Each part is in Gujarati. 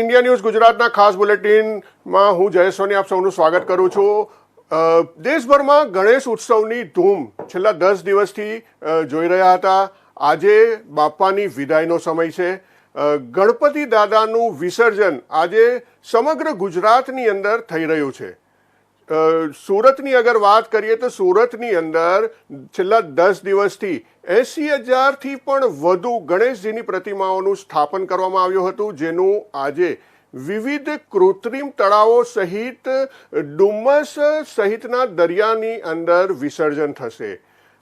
ઇન્ડિયા ન્યૂઝ ગુજરાતના ખાસ બુલેટિનમાં હું જયેશ સોની આપ સૌનું સ્વાગત કરું છું. દેશભરમાં ગણેશ ઉત્સવની ધૂમ છેલ્લા દસ દિવસથી જોઈ રહ્યા હતા. આજે બાપાની વિદાયનો સમય છે. ગણપતિ દાદાનું વિસર્જન આજે સમગ્ર ગુજરાતની અંદર થઈ રહ્યું છે. સુરતની અગર વાત કરીએ તો સુરતની અંદર છેલ્લા દસ દિવસથી એસી હજારથી પણ વધુ ગણેશજીની પ્રતિમાઓનું સ્થાપન કરવામાં આવ્યું હતું, જેનું આજે વિવિધ કૃત્રિમ તળાવો સહિત ડુમ્મસ સહિતના દરિયાની અંદર વિસર્જન થશે.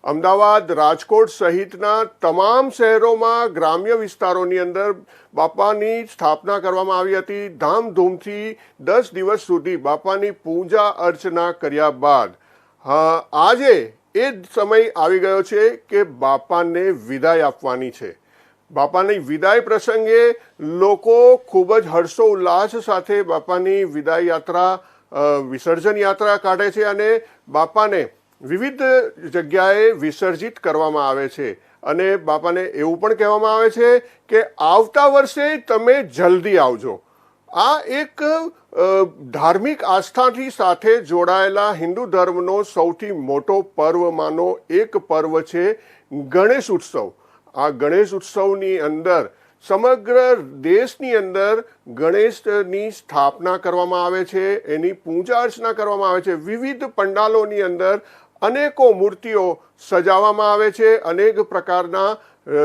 અમદાવાદ, રાજકોટ સહિતના તમામ શહેરોમાં ગ્રામ્ય વિસ્તારોની અંદર બાપાની સ્થાપના કરવામાં આવી હતી. ધામધૂમથી દસ દિવસ સુધી બાપાની પૂજા અર્ચના કર્યા બાદ. આજે એ જ સમય આવી ગયો છે કે બાપાને વિદાય આપવાની છે. બાપાની વિદાય પ્રસંગે લોકો ખૂબ જ હર્ષો ઉલ્લાસ સાથે બાપાની વિદાય યાત્રા વિસર્જન યાત્રા કાઢે છે અને બાપાને વિવિધ જગ્યાએ વિસર્જિત કરવામાં આવે છે. અને બાપાને એવું પણ કહેવામાં આવે છે કે આવતા વર્ષે તમે જલ્દી આવજો. આ એક ધાર્મિક આસ્થાથી સાથે જોડાયેલા હિન્દુ ધર્મનો સૌથી મોટો પર્વમાંનો એક પર્વ છે ગણેશ ઉત્સવ. આ ગણેશ ઉત્સવની અંદર, સમગ્ર દેશની અંદર ગણેશની સ્થાપના કરવામાં આવે છે, એની પૂજા અર્ચના કરવામાં આવે છે. વિવિધ પંડાલોની અંદર અનેકો મૂર્તિઓ સજાવવામાં આવે છે, અનેક પ્રકારના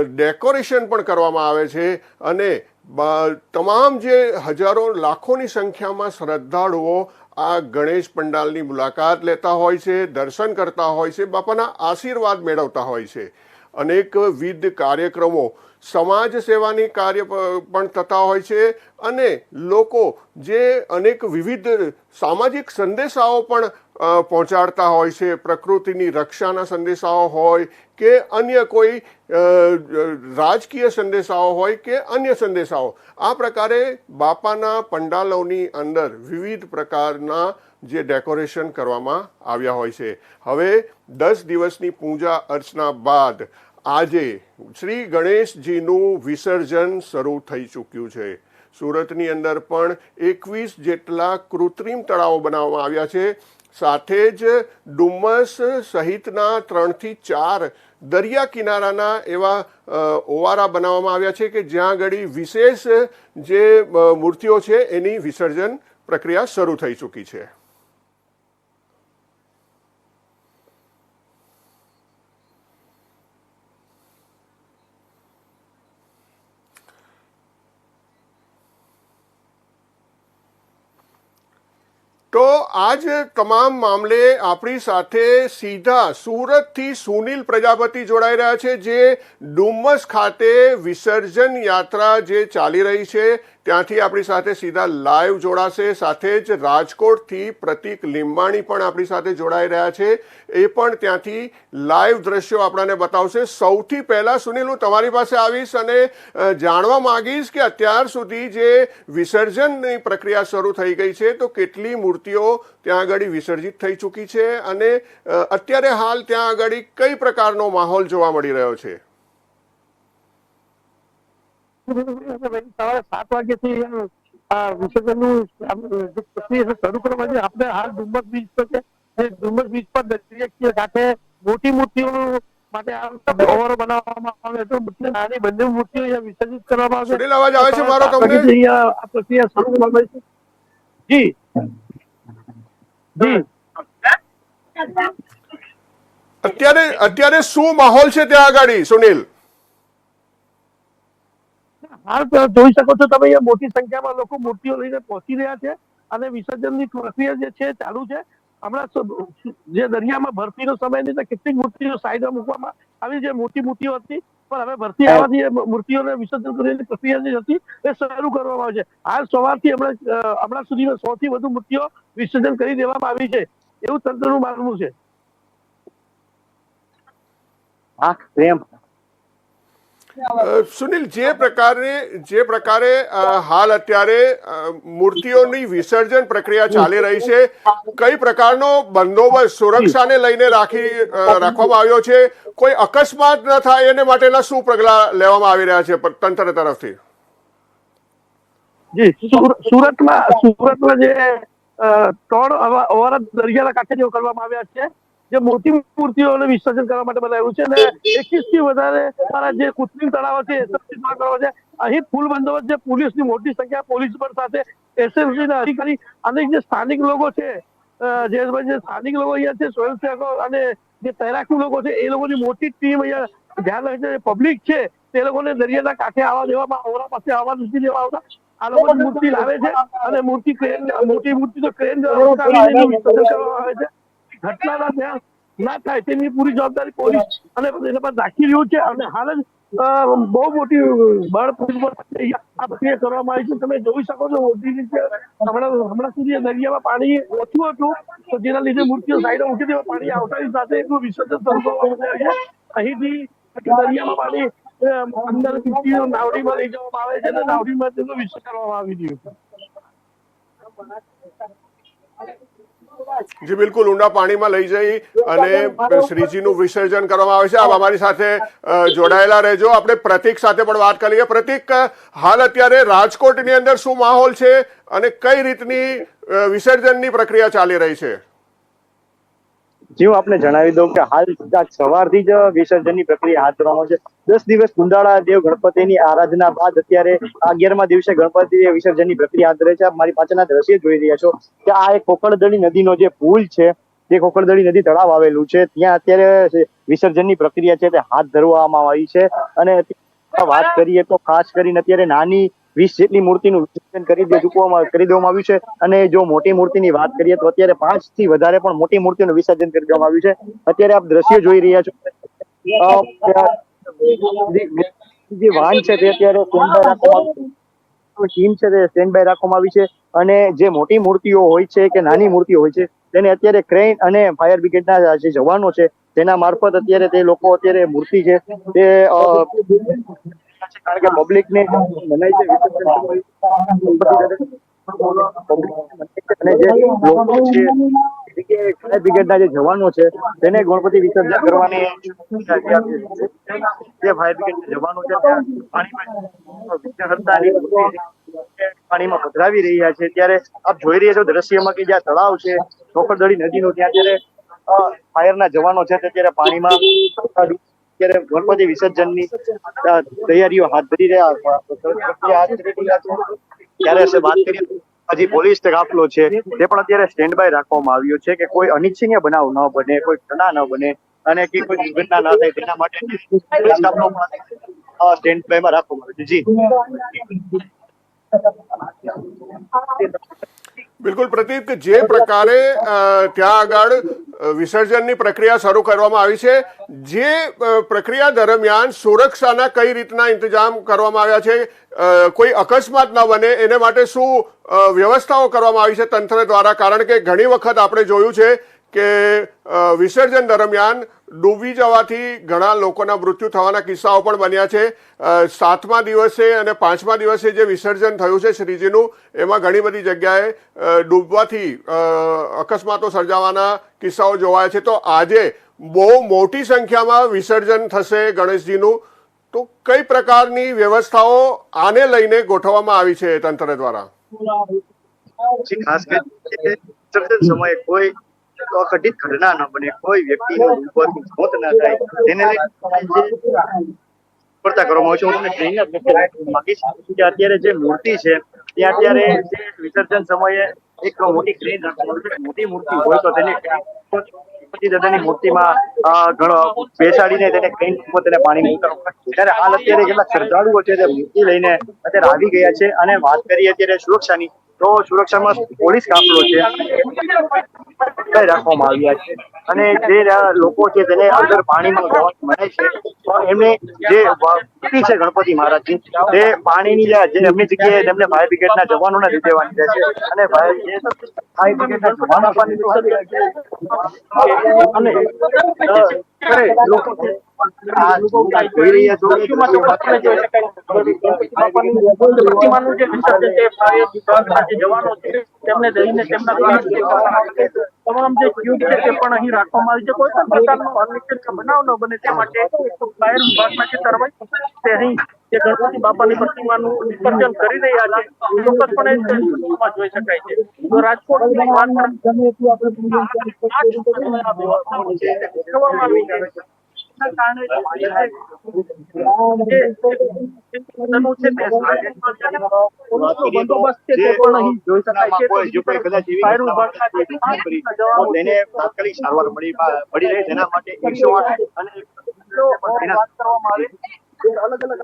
ડેકોરેશન પણ કરવામાં આવે છે અને તમામ જે હજારો, લાખોની સંખ્યામાં શ્રદ્ધાળુઓ આ ગણેશ પંડાલની મુલાકાત લેતા હોય છે, દર્શન કરતા હોય છે, બાપાના આશીર્વાદ મેળવતા હોય છે. અનેકવિધ કાર્યક્રમો સમાજ સેવાની કાર્ય પણ થતા હોય છે અને લોકો જે અનેક વિવિધ સામાજિક સંદેશાઓ પણ પહોંચાડતા હોય છે, પ્રકૃતિની રક્ષાના સંદેશાઓ હોય કે અન્ય કોઈ રાજકીય સંદેશાઓ હોય કે અન્ય સંદેશાઓ. આ પ્રકારે બાપાના પંડાલોની અંદર વિવિધ પ્રકારના જે ડેકોરેશન કરવામાં આવ્યા હોય છે. હવે દસ દિવસની પૂજા અર્ચના બાદ આજે શ્રી ગણેશજીનું વિસર્જન શરૂ થઈ ચૂક્યું છે. સુરતની અંદર પણ એકવીસ જેટલા કૃત્રિમ તળાવો બનાવવામાં આવ્યા છે. સાથે જ ડુમ્મસ સહિતના ત્રણથી ચાર દરિયા કિનારાના એવા ઓવારા બનાવવામાં આવ્યા છે કે જ્યાં આગળ વિશેષ જે મૂર્તિઓ છે એની વિસર્જન પ્રક્રિયા શરૂ થઈ ચૂકી છે. તો આજ તમામ મામલે આપણી સાથે સીધા સુરતથી સુનિલ પ્રજાપતિ જોડાઈ રહ્યા છે, જે ડુમ્મસ ખાતે વિસર્જન યાત્રા જે ચાલી રહી છે. ત્યાંથી આપણી સાથે સીધા લાઈવ જોડાશે. સાથે જ રાજકોટથી પ્રતિક લીંબાણી પણ આપણી સાથે જોડાઈ રહ્યા છે. એ પણ ત્યાંથી લાઈવ દ્રશ્યો આપણને બતાવશે. સૌથી પહેલાં સુનિલ, હું તમારી પાસે આવીશ અને જાણવા માગીશ કે અત્યાર સુધી જે વિસર્જનની પ્રક્રિયા શરૂ થઈ ગઈ છે, તો કેટલી મૂર્તિઓ ત્યાં આગળ વિસર્જિત થઈ ચૂકી છે અને અત્યારે હાલ ત્યાં આગળ કઈ પ્રકારનો માહોલ જોવા મળી રહ્યો છે? સવારે સાત વાગ્યાથી આ વિસર્જનનું પ્રક્રિયા શરૂ કરવા છે આપણે હાલ ડુમ્મસ બીચ પર છે. જે ડુમ્મસ બીચ પર દરિયા સાથે મોટી મૂર્તિઓ માટે ઓવરો બનાવવામાં આવે તો નાની બંને મૂર્તિઓ અહીંયા વિસર્જિત કરવામાં આવશે સુનિલ અવાજ આવે છે મારો તમને? અહીંયા આ પ્રક્રિયા શરૂ કરવામાં આવી છે. જી. જી. અત્યારે અત્યારે શું માહોલ છે ત્યાં આગળ સુનિલ? હાલ જોઈ શકો છો તમે અહીંયા મોટી સંખ્યામાં લોકો મૂર્તિઓ લઈને પહોંચી રહ્યા છે અને વિસર્જનની પ્રક્રિયા જે છે ચાલુ છે. હમણાં જે દરિયામાં ભરતીનો સમયની કેટલીક મૂર્તિઓ સાઈડમાં મૂકવામાં આવી જે મોટી મૂર્તિઓ હતી. પણ હવે ભરતી આવવાથી મૂર્તિઓને વિસર્જન કરવાની પ્રક્રિયા જે હતી એ શરૂ કરવામાં આવે છે. હાલ સવારથી હમણાં હમણાં સુધીમાં સો થી વધુ મૂર્તિઓ વિસર્જન કરી દેવામાં આવી છે. એવું તંત્રનું માનવું છે. હા પ્રેમ. સુનિલ જે પ્રકારે જે પ્રકારે હાલ અત્યારે મૂર્તિઓની વિસર્જન પ્રક્રિયા ચાલી રહી છે કઈ પ્રકારનો બંદોબસ્ત સુરક્ષાને લઈને રાખી રાખવામાં આવ્યો છે? કોઈ અકસ્માત ન થાય એને માટેના શું પગલા લેવામાં આવી રહ્યા છે તંત્ર તરફથી? જી સુરતમાં સુરતમાં જે ત્રણ અવા- અવારા દરિયાના કાંઠે જેવો કરવામાં આવ્યા છે જે મોટી મૂર્તિઓને વિસર્જન કરવા માટે બનાવ્યું છે અને એકવીસથી વધારે મારા જે કૃત્રિમ તળાવ છે SSC દ્વારા કરવા છે. અહીં ફૂલ બંદોબસ્ત જે પોલીસની મોટી સંખ્યા પોલીસ પર સાથે એસએમસી ના અધિકારી અને જે સ્થાનિક લોકો છે અ, જે જે સ્થાનિક લોકો અહીંયા છે સ્વયંસેવકો અને જે તૈરાકી લોકો છે એ લોકોની મોટી ટીમ અહીંયા ધ્યાન રાખે છે. પબ્લિક છે તે લોકોને દરિયાના કાંઠે આવવા દેવામાં આવરા પાસે આવવા નથી દેવા આવતા. આ લોકો મૂર્તિ લાવે છે અને મૂર્તિ ક્રેન મોટી મૂર્તિ તો ક્રેન વિસર્જન કરવામાં આવે છે. ઘટનાના ત્યાં ના થાય તેની પૂરી જવાબદારી પોલીસ અને એના પર રાખી રહ્યું છે. અને હાલ જ બહુ મોટી બળ પ્રક્રિયા કરવામાં આવી છે. તમે જોઈ શકો છો મોટી હમણાં સુધી દરિયામાં પાણી ઓછું હતું. તો જેના લીધે મૂર્તિઓ સાઈડે મૂકી દેવા પાણી આવતાની સાથે એનું વિસર્જન શરૂ કરવામાં આવ્યું છે. અહીંથી દરિયામાં પાણી અંદર નાવડીમાં લઈ જવામાં આવે છે અને નાવડીમાં તેનું વિસર્જન કરવામાં આવી રહ્યું છે. જી બિલકુલ ઊંડા પાણીમાં લઈ જઈ અને શ્રીજીનું વિસર્જન કરવામાં આવે છે. આપ અમારી સાથે જોડાયેલા રહેજો. આપણે પ્રતિક સાથે પણ વાત કરીએ. પ્રતિક, હાલ અત્યારે રાજકોટની અંદર શું માહોલ છે અને કઈ રીતની વિસર્જનની પ્રક્રિયા ચાલી રહી છે? જી હું આપને જણાવી દઉં કે હાલ સવારથી જ વિસર્જનની પ્રક્રિયા હાથ ધરવામાં છે. દસ દિવસ કુંડાળા દેવ ગણપતિની આરાધના બાદ અત્યારે અગિયારમા દિવસે ગણપતિ વિસર્જનની પ્રક્રિયા હાથ ધરે છે. મારી પાછળના દ્રશ્ય જોઈ રહ્યા છો કે આ એક કોકળદળી નદીનો જે પુલ છે, જે કોકળદળી નદી તળાવ આવેલું છે, ત્યાં અત્યારે વિસર્જનની પ્રક્રિયા છે તે હાથ ધરવામાં આવી છે. અને વાત કરીએ તો ખાસ કરીને અત્યારે નાની વીસ જેટલી મૂર્તિનું વિસર્જન કરી દેવામાં આવ્યું છે. અને જો મોટી મૂર્તિની વાત કરીએ તો અત્યારે પાંચથી વધારે પણ મોટી મૂર્તિનું વિસર્જન કરી દેવામાં આવ્યું છે. અત્યારે આપ દ્રશ્ય જોઈ રહ્યા છો. જે વાહન છે તે અત્યારે સ્ટેન્ડ બાય રાખવામાં ટીમ છે. તે સ્ટેન્ડ બાય રાખવામાં આવી છે. અને જે મોટી મૂર્તિઓ હોય છે કે નાની મૂર્તિઓ હોય છે, તેને અત્યારે ક્રેન અને ફાયર બ્રિગેડના જે જવાનો છે, તેના મારફત અત્યારે તે લોકો અત્યારે મૂર્તિ છે તે કારણ કે પબ્લિક ને મનાય છે અને જવાનો છે, તેને ગણપતિ વિસર્જન કરવાની પાણીમાં પધરાવી રહ્યા છે. ત્યારે આપ જોઈ રહ્યા છો દ્રશ્યમાં કે જ્યાં તળાવ છે ચોકડદડી નદીનું ત્યાં ત્યારે ફાયરના જવાનો છે, તે ત્યારે પાણીમાં ત્યારે ગણપતિ વિસર્જનની તૈયારીઓ હાથ ધરી રહ્યા ત્યારે વાત કરીએ હજી પોલીસ કાફલો છે, તે પણ અત્યારે સ્ટેન્ડ બાય રાખવામાં આવ્યો છે કે કોઈ અનિચ્છનીય બનાવ ન બને, કોઈ ઘટના ન બને, અને કે કોઈ દુર્ઘટના ન થાય, તેના માટે પોલીસ કાફલો પણ સ્ટેન્ડ બાયમાં રાખવામાં આવ્યો છે. જી. બિલકુલ પ્રતિક જે પ્રકારે ત્યાં આગળ વિસર્જનની પ્રક્રિયા શરૂ કરવામાં આવી છે, જે પ્રક્રિયા દરમિયાન સુરક્ષાના કઈ રીતના ઇંતજામ કરવામાં આવ્યા છે કોઈ અકસ્માત ન બને, એને માટે શું વ્યવસ્થાઓ કરવામાં આવી છે તંત્ર દ્વારા? કારણ કે ઘણી વખત આપણે જોયું છે કે વિસર્જન દરમિયાન ડૂબી જવાથી ઘણા લોકોના મૃત્યુ થવાના કિસ્સાઓ પણ બન્યા છે. સાતમા દિવસે અને પાંચમા દિવસે જે વિસર્જન થયું છે શ્રીજીનું, એમાં ઘણી બધી જગ્યાએ ડૂબવાથી અકસ્માતો સર્જાવાના કિસ્સાઓ જોવાયા છે. તો આજે બહુ મોટી સંખ્યામાં વિસર્જન થશે ગણેશજીનું. તો કઈ પ્રકારની વ્યવસ્થાઓ આને લઈને ગોઠવવામાં આવી છે તંત્ર દ્વારા? ખાસ કરીને સમયે કોઈ અઘટિત ઘટના ન બને. કોઈ વ્યક્તિનું ઉપરથી મોત ન થાય. તેને જે કરવામાં આવે હું તમને ટ્રેનના દ્રશ્ય કે અત્યારે જે મૂર્તિ છે તે અત્યારે જે વિસર્જન સમયે એક મોટી ક્રેન મોટી મૂર્તિ હોય તો તેને દાદાની મૂર્તિમાં ઘણો બેસાડીને તેને ક્રેન ઉપર તેને પાણી ત્યારે હાલ અત્યારે કેટલાક શ્રદ્ધાળુઓ છે તે મૂર્તિ લઈને અત્યારે આવી ગયા છે. અને વાત કરીએ અત્યારે સુરક્ષાની તો સુરક્ષામાં પોલીસ કાફલો છે. એ રાખવામાં આવ્યા છે. અને જે લોકો છે તેને અંદર પાણીમાં જવાનું મળે છે. તો એમને જે છે ગણપતિ મહારાજની તે પાણીની જે એમની જગ્યાએ તેમને ફાયર બ્રિગેડના જવાનોને દેવાની રહેશે અને ફાયર બ્રિગેડના જવાનો અને લોકો તેમને તેમના તમામ જે ક્યુબ છે તે પણ અહીં રાખવામાં આવી છે. કોઈ પણ પ્રકારનો અનિચ્છનીય બનાવ ન બને તે માટે ફાયર વિભાગના જે તરવૈયા તે અહીં જે ગણપતિ બાપાની પ્રતિમાનું વિસર્જન કરી રહ્યા છે ચોક્કસપણે જોઈ શકાય છે. તો તે ગોઠવવામાં આવી છે. કારણે તાત્કાલિક સારવાર મળી મળી રહે તેના માટે એકસો આઠ અને અલગ અલગ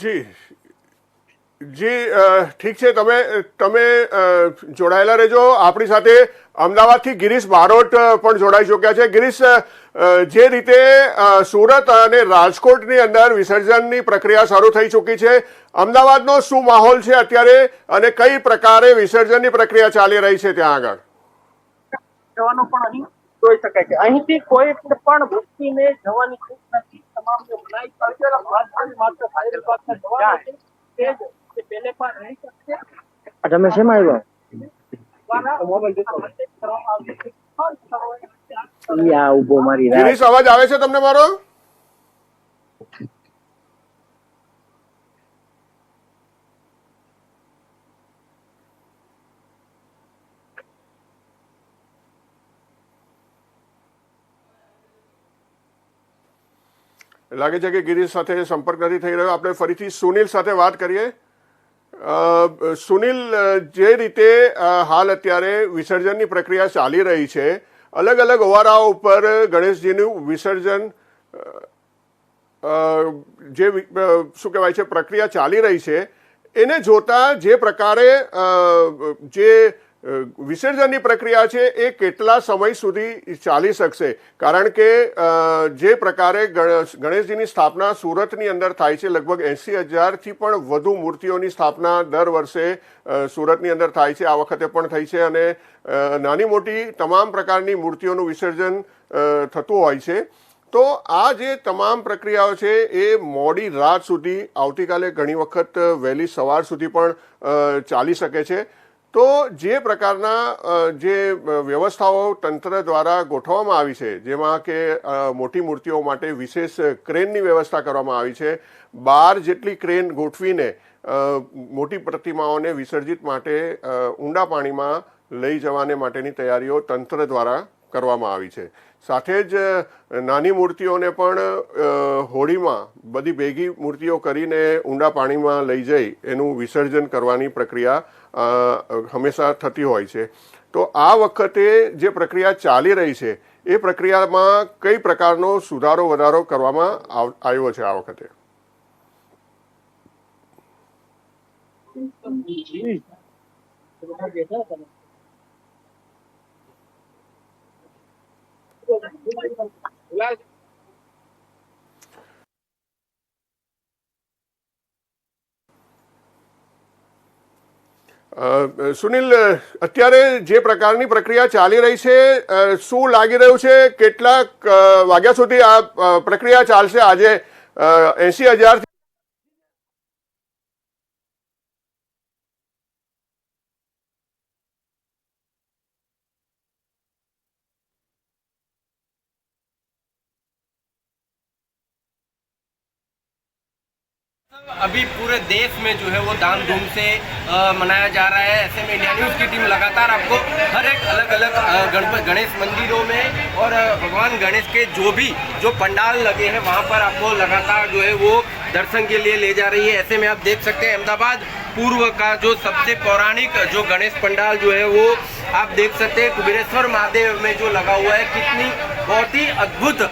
જી. જી ઠીક છે, તમે તમે જોડાયેલા રહેજો. આપણી સાથે અમદાવાદથી ગિરીશ બારોટ પણ જોડાઈ ચૂક્યા છે. ગિરીશ જે રીતે સુરત અને રાજકોટની અંદર વિસર્જનની પ્રક્રિયા શરૂ થઈ ચૂકી છે. અમદાવાદનો શું માહોલ છે અત્યારે અને કઈ પ્રકારે વિસર્જનની પ્રક્રિયા ચાલી રહી છે ત્યાં આગળ? જોઈ શકાય છે. અહીંથી કોઈ પણ વ્યક્તિને જવાની છૂટ નથી. તમામને મનાઈ છે માત્ર ફાયર વિભાગના જવાનો છે. તે પહેલે પણ રહી શકશે. તમે શેમાં આવ્યા? ઊભો મારી રાહ અવાજ આવે છે તમને મારો? લાગે છે કે ગિરીશ સાથે સંપર્ક નથી થઈ રહ્યો. આપણે ફરીથી સુનિલ સાથે વાત કરીએ. સુનિલ જે રીતે હાલ અત્યારે વિસર્જનની પ્રક્રિયા ચાલી રહી છે, અલગ અલગ ઓવારાઓ ઉપર ગણેશજીનું વિસર્જન જે શું કહેવાય છે, પ્રક્રિયા ચાલી રહી છે, એને જોતા જે પ્રકારે જે વિસર્જનની પ્રક્રિયા છે એ કેટલા સમય સુધી ચાલી શકશે? કારણ કે જે પ્રકારે ગણ- ગણેશજીની સ્થાપના સુરતની અંદર થાય છે, લગભગ એંસી હજારથી પણ વધુ મૂર્તિઓની સ્થાપના દર વર્ષે સુરતની અંદર થાય છે. આ વખતે પણ થઈ છે અને નાની મોટી તમામ પ્રકારની મૂર્તિઓનું વિસર્જન થતું હોય છે. તો આ જે તમામ પ્રક્રિયાઓ છે એ મોડી રાત સુધી, આવતીકાલે ઘણી વખત વહેલી સવાર સુધી પણ ચાલી શકે છે. તો જે પ્રકારના જે વ્યવસ્થાઓ તંત્ર દ્વારા ગોઠવવામાં આવી છે, જેમાં કે મોટી મૂર્તિઓ માટે વિશેષ ક્રેનની વ્યવસ્થા કરવામાં આવી છે, બાર જેટલી ક્રેન ગોઠવીને મોટી પ્રતિમાઓને વિસર્જિત માટે ઊંડા પાણીમાં લઈ જવાને માટેની તૈયારીઓ તંત્ર દ્વારા કરવામાં આવી છે. સાથે જ નાની મૂર્તિઓને પણ હોળીમાં બધી ભેગી મૂર્તિઓ કરીને ઊંડા પાણીમાં લઈ જઈ એનું વિસર્જન કરવાની પ્રક્રિયા હંમેશા થતી હોય છે. તો આ વખતે જે પ્રક્રિયા ચાલી રહી છે એ પ્રક્રિયામાં કઈ પ્રકારનો સુધારો વધારો કરવામાં આવ્યો છે આ વખતે? અ, સુનિલ અત્યારે જે પ્રકારની પ્રક્રિયા ચાલી રહી છે શું લાગી રહ્યું છે? કેટલાક વાગ્યા સુધી આ પ્રક્રિયા ચાલશે? આજે એસી હજાર अभी पूरे देश में जो है वो धाम धूम से मनाया जा रहा है। ऐसे में इंडिया न्यूज़ की टीम लगातार आपको हर एक अलग अलग गणपत, गणेश मंदिरों में और भगवान गणेश के जो भी, जो पंडाल लगे हैं, वहाँ पर आपको लगातार जो है वो दर्शन के लिए ले जा रही है। ऐसे में आप देख सकते हैं, अहमदाबाद पूर्व का जो सबसे पौराणिक, जो गणेश पंडाल जो है वो आप देख सकते हैं, कुबेरेश्वर महादेव में जो लगा हुआ है। कितनी बहुत ही अद्भुत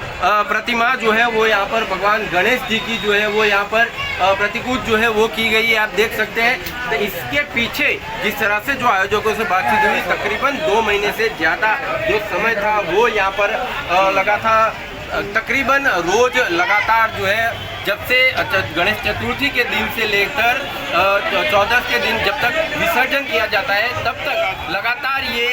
प्रतिमा जो है वो यहाँ पर भगवान गणेश जी की जो है वो यहाँ पर प्रतिकूत जो है वो की गई है, आप देख सकते हैं। तो इसके पीछे जिस तरह से जो आयोजकों से बातचीत हुई, तकरीबन दो महीने से ज़्यादा जो समय था, वो यहाँ पर लगा था। तकरीबन रोज लगातार जो है जब से गणेश चतुर्थी के दिन से लेकर चौदह के दिन जब तक विसर्जन किया जाता है, तब तक लगातार ये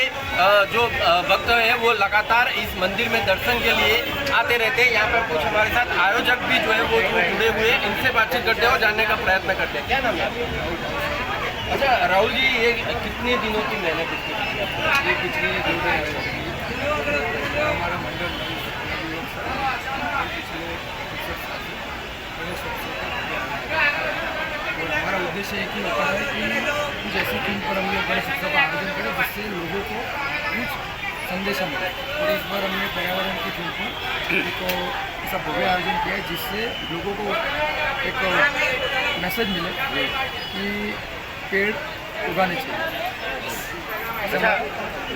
जो भक्त है, वो लगातार इस मंदिर में दर्शन के लिए आते रहते हैं। यहाँ पर कुछ हमारे साथ आयोजक भी जो है, वो जुड़े हुए इनसे बातचीत करते हैं और जानने का प्रयत्न करते हैं। क्या नाम है अच्छा राहुल जी, ये कितने दिनों की मेहनत? ये पिछले दिन हमारा मंडल पिछले हमारा उद्देश्य एक ही होता है कि कुछ ऐसी थीम पर हम लोग गणेश उत्सव का आयोजन करें जिससे लोगों को कुछ संदेश मिले और इस बार हमने पर्यावरण की थीम पर एक ऐसा भव्य आयोजन किया है जिससे लोगों को एक मैसेज मिले कि पेड़ उगाने चाहिए अच्छा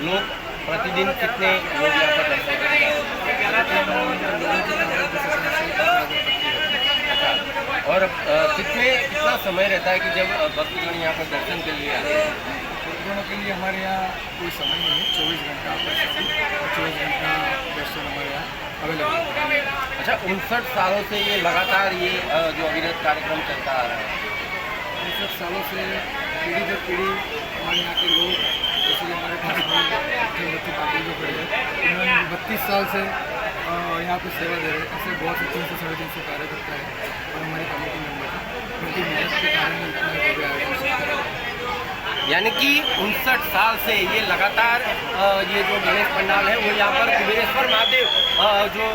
लोग प्रतिदिन कितने लोग यहाँ पर? और कितने कितना समय रहता है कि जब भक्तगण यहाँ पर दर्शन के लिए आते हैं? दोनों के लिए हमारे यहाँ कोई समय नहीं है चौबीस घंटा और चौबीस घंटा दर्शन हमारे यहाँ अवेलेबल है। अच्छा उनसठ सालों से ये लगातार ये जो अविरत कार्यक्रम चलता आ रहा है। उनसठ सालों से पीढ़ी दर पीढ़ी हमारे यहाँ के लोग जैसे हमारे पास बत्तीस साल से यहाँ पर सेवा दे रहे हैं। ऐसे बहुत तीन सौ तीन सौ कार्यकर्ता है और हमारे कमेटी मेंबर हैं उनकी मेहनत के कारण इतना हो गया यानी कि उनसठ साल से ये लगातार ये जो गणेश पंडाल है, वो यहाँ पर कुबेरेश्वर महादेव जो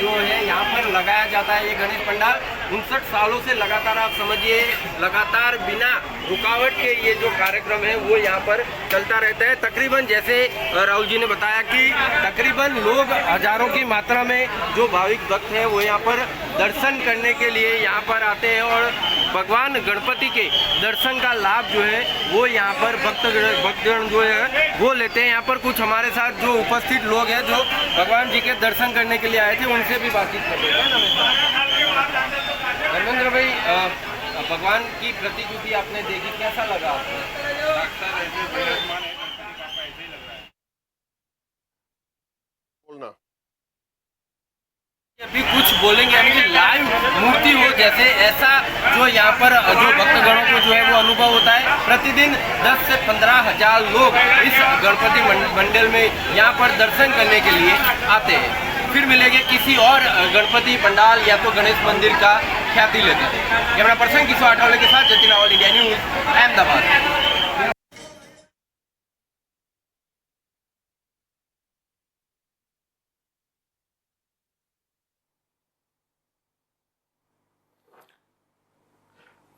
जो है, यहाँ पर लगाया जाता है ये गणेश पंडाल। उनसठ सालों से लगातार आप समझिए, लगातार बिना रुकावट के ये जो कार्यक्रम है, वो यहाँ पर चलता रहता है। तकरीबन जैसे राहुल जी ने बताया कि तकरीबन लोग हज़ारों की मात्रा में जो भाविक भक्त हैं, वो यहाँ पर दर्शन करने के लिए यहाँ पर आते हैं और भगवान गणपति के दर्शन का लाभ जो है, वो यहाँ पर भक्त भक्तगण जो है, वो लेते हैं। यहाँ पर कुछ हमारे साथ जो उपस्थित लोग हैं, जो भगवान जी के दर्शन करने के लिए आए थे, उनसे भी बातचीत करते हैं। धर्मेंद्र भाई भगवान की प्रतिकृति आपने देखी कैसा लगा बोलना। अभी कुछ बोलेंगे यानी कि लाइव मूर्ति हो जैसे ऐसा जो यहाँ पर जो भक्तगणों को जो है वो अनुभव होता है। प्रतिदिन 10 से पंद्रह हज़ार लोग इस गणपति मंडल में यहाँ पर दर्शन करने के लिए आते हैं। फिर मिलेंगे किसी और गणपति पंडाल या तो गणेश मंदिर का ખ્યાતિ લેતી. હતી એમના પ્રસંગ કિશો આઠવલે કે સાથ જતીના ઓલ ઇન્ડિયા ન્યૂઝ અહેમદાબાદ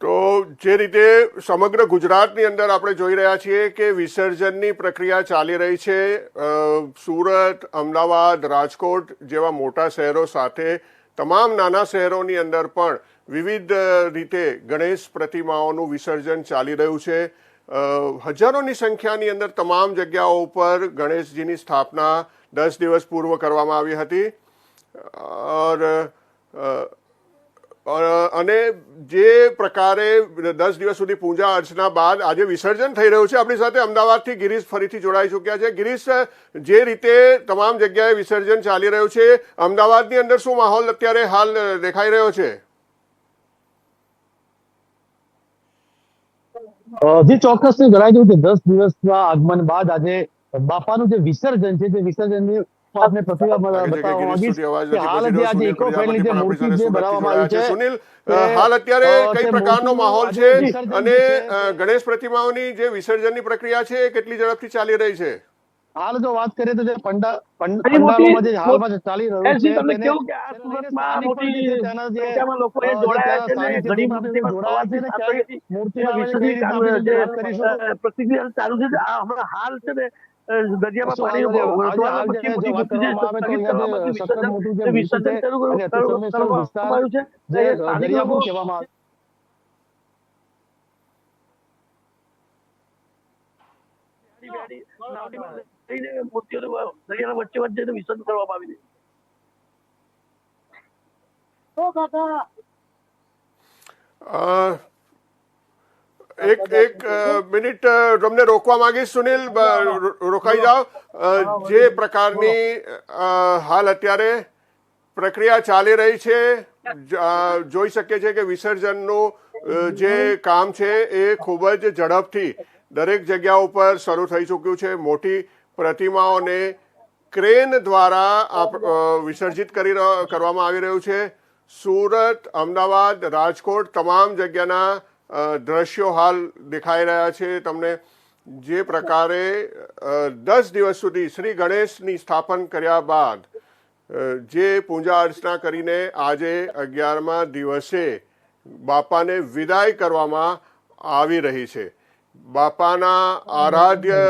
તો જે રીતે સમગ્ર ગુજરાતની અંદર આપણે જોઈ રહ્યા છીએ કે વિસર્જનની પ્રક્રિયા ચાલી રહી છે સુરત, અમદાવાદ, રાજકોટ જેવા મોટા શહેરો સાથે તમામ નાના શહેરોની અંદર પણ વિવિધ રીતે ગણેશ પ્રતિમાઓનું વિસર્જન ચાલી રહ્યું છે. હજારોની સંખ્યાની અંદર તમામ જગ્યાઓ ઉપર ગણેશજીની સ્થાપના દસ દિવસ પૂર્વ કરવામાં આવી હતી. ઓર અને જે પ્રકારે દસ દિવસ સુધી પૂજા અર્ચના બાદ આજે વિસર્જન થઈ રહ્યું છે, આપણી સાથે અમદાવાદથી ગિરીશ ફરીથી જોડાઈ ચૂક્યા છે. ગિરીશ, જે રીતે તમામ જગ્યાએ વિસર્જન ચાલી રહ્યું છે, અમદાવાદની અંદર શું માહોલ અત્યારે હાલ દેખાઈ રહ્યો છે? જે જી ચોક્કસથી જણાવી દઉં કે દસ દિવસના આગમન બાદ આજે બાપાનું જે વિસર્જન છે તે વિસર્જન આપને પ્રતિભા લાગે છે કે બતાવવા માંગીશ કે હાલ જે આજે ઇકો ફ્રેન્ડલી જે મૂર્તિ જે બનાવવામાં આવી છે. સુનિલ. હાલ અત્યારે કઈ પ્રકારનો માહોલ છે? અને જે છે, અ, ગણેશ પ્રતિમાઓની જે વિસર્જનની પ્રક્રિયા છે એ કેટલી ઝડપથી ચાલી રહી છે? હાલ જો વાત કરીએ તો જે પંડા પંડાલોમાં જે હાલમાં ચાલી રહ્યું છે તમને કેવું કે આ સુરતમાં મોટી સંખ્યામાં લોકો એ જોડાયા છે ઘણી વિસર્જન ચાલુ પ્રતિક્રિયા ચાલુ છે. આ હમણાં હાલ છે ને દરિયામાં પાણી વિસર્જન દરિયાના વચ્ચે વચ્ચે વિસર્જન કરવામાં આવી દે અ, એક એક મિનિટ તમને રોકવા માંગીશ સુનિલ રોકાઈ જાઓ. જે પ્રકારની હાલ અત્યારે પ્રક્રિયા ચાલી રહી છે જોઈ શકીએ છીએ કે વિસર્જનનું જે કામ છે એ ખૂબ જ ઝડપથી દરેક જગ્યા ઉપર શરૂ થઈ ચૂક્યું છે. મોટી પ્રતિમાઓને ક્રેન દ્વારા વિસર્જિત કરી કરવામાં આવી રહ્યું છે. સુરત અમદાવાદ રાજકોટ તમામ જગ્યાના દ્રશ્યો હાલ દેખાઈ રહ્યા છે. તમને જે પ્રકારે દસ દિવસ સુધી શ્રી ગણેશની સ્થાપન કર્યા બાદ જે પૂજા અર્ચના કરીને આજે અગિયારમા દિવસે બાપાને વિદાય કરવામાં આવી રહી છે. બાપાના આરાધ્ય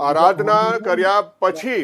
આરાધના કર્યા પછી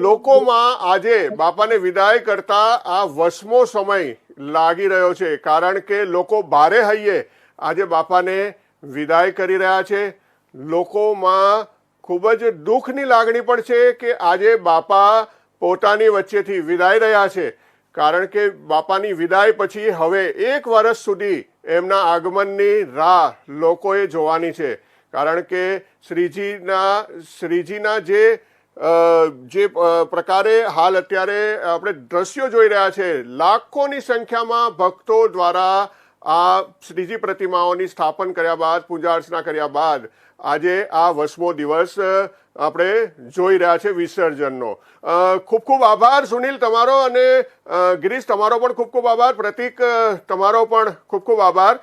લોકોમાં આજે બાપાને વિદાય કરતા આ વસમો સમય લાગી રહ્યો છે. કારણ કે લોકો ભારે હૈયે આજે બાપાને વિદાય કરી રહ્યા છે. લોકોમાં ખૂબ જ દુઃખની લાગણી પણ છે કે આજે બાપા પોતાની વચ્ચેથી વિદાય રહ્યા છે. કારણ કે બાપાની વિદાય પછી હવે એક વર્ષ સુધી એમના આગમનની રાહ લોકોએ જોવાની છે. કારણ કે શ્રીજીના શ્રીજીના જે જે પ્રકારે હાલ અત્યારે આપણે દ્રશ્યો જોઈ રહ્યા છે, લાખોની સંખ્યામાં ભક્તો દ્વારા આ શ્રીજી પ્રતિમાઓની સ્થાપન કર્યા બાદ, પૂજા અર્ચના કર્યા બાદ આજે આ વસમો દિવસ આપણે જોઈ રહ્યા છે વિસર્જનનો. ખૂબ ખૂબ આભાર સુનિલ તમારો અને ગિરીશ તમારો પણ ખૂબ ખૂબ આભાર, પ્રતિક તમારો પણ ખૂબ ખૂબ આભાર.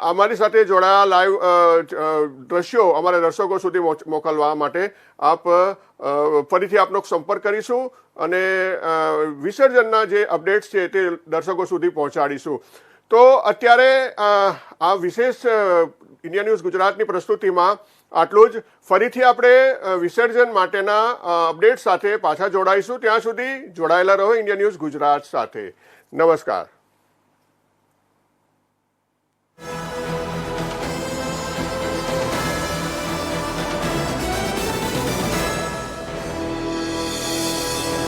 અમારી સાથે જોડાયા લાઈવ દ્રશ્યો અમારા દર્શકો સુધી મોક- મોકલવા માટે આપ ફરીથી આપનો સંપર્ક કરીશું અને વિસર્જનના જે અપડેટ્સ છે તે દર્શકો સુધી પહોંચાડીશું. તો અત્યારે આ વિશેષ ઇન્ડિયા ન્યૂઝ ગુજરાતની પ્રસ્તુતિમાં આટલું જ. ફરીથી આપણે વિસર્જન માટેના અપડેટ સાથે પાછા જોડાઈશું. ત્યાં સુધી જોડાયેલા રહો ઇન્ડિયા ન્યૂઝ ગુજરાત સાથે. નમસ્કાર.